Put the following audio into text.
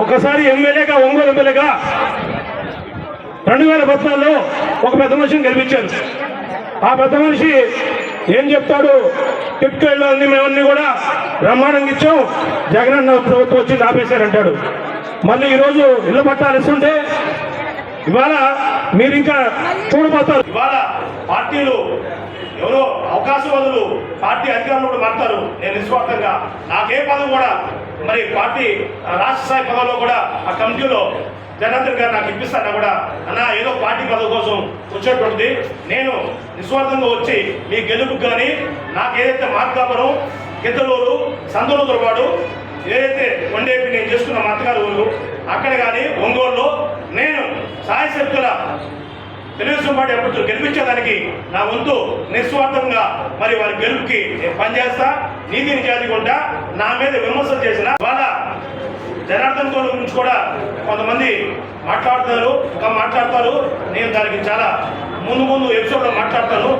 ఒకసారి ఎమ్మెల్యేగా ఒంగోలు ఎమ్మెల్యేగా రెండు వేల పద్నాలుగులో ఒక పెద్ద మనిషిని గెలిపించారు. ఆ పెద్ద మనిషి ఏం చెప్తాడు? టిప్కి వెళ్ళాలని మేమన్నీ కూడా బ్రహ్మాండంగా ఇచ్చాం. జగనన్న ప్రభుత్వం వచ్చి ఆపేశారంటాడు. మళ్ళీ ఈరోజు ఇళ్ళ పట్టాలు ఇస్తుంటే ఇవాళ మీరు ఇంకా చూడబోతారు. ఇవాళ పార్టీలు ఎవరో పార్టీ అధికారంలో కూడా మారుతారు. నేను నిస్వార్థంగా నాకే పదవి కూడా మరి పార్టీ రాష్ట్ర స్థాయి పదవిలో కూడా ఆ కమిటీలో జనార్దన్ గారు నాకు ఇప్పిస్తారా కూడా అన్న ఏదో పార్టీ పదవి కోసం వచ్చేటువంటిది నేను నిస్వార్థంగా వచ్చి మీ గెలుపుకి కానీ నాకు ఏదైతే మార్కాపురం గిద్దలూరు సందులు దొరబాడు ఏదైతే వండేపి నేను చేసుకున్న మా అత్తగారు ఊరు అక్కడ కానీ ఒంగోలులో నేను సాయశక్తుల తెలుగుదేశం పార్టీ అభ్యర్థులు గెలిపించేదానికి నా వంతు నిస్వార్థంగా మరి వారి గెలుపుకి పనిచేస్తా నీతి నిజాతి నా మీద విమర్శలు చేసిన వాళ్ళ జనార్దన్ గౌడ్ గురించి కూడా కొంతమంది మాట్లాడుతున్నారు ఇంకా మాట్లాడతారు. నేను దానికి చాలా ముందు ముందు ఎపిసోడ్లో మాట్లాడతాను.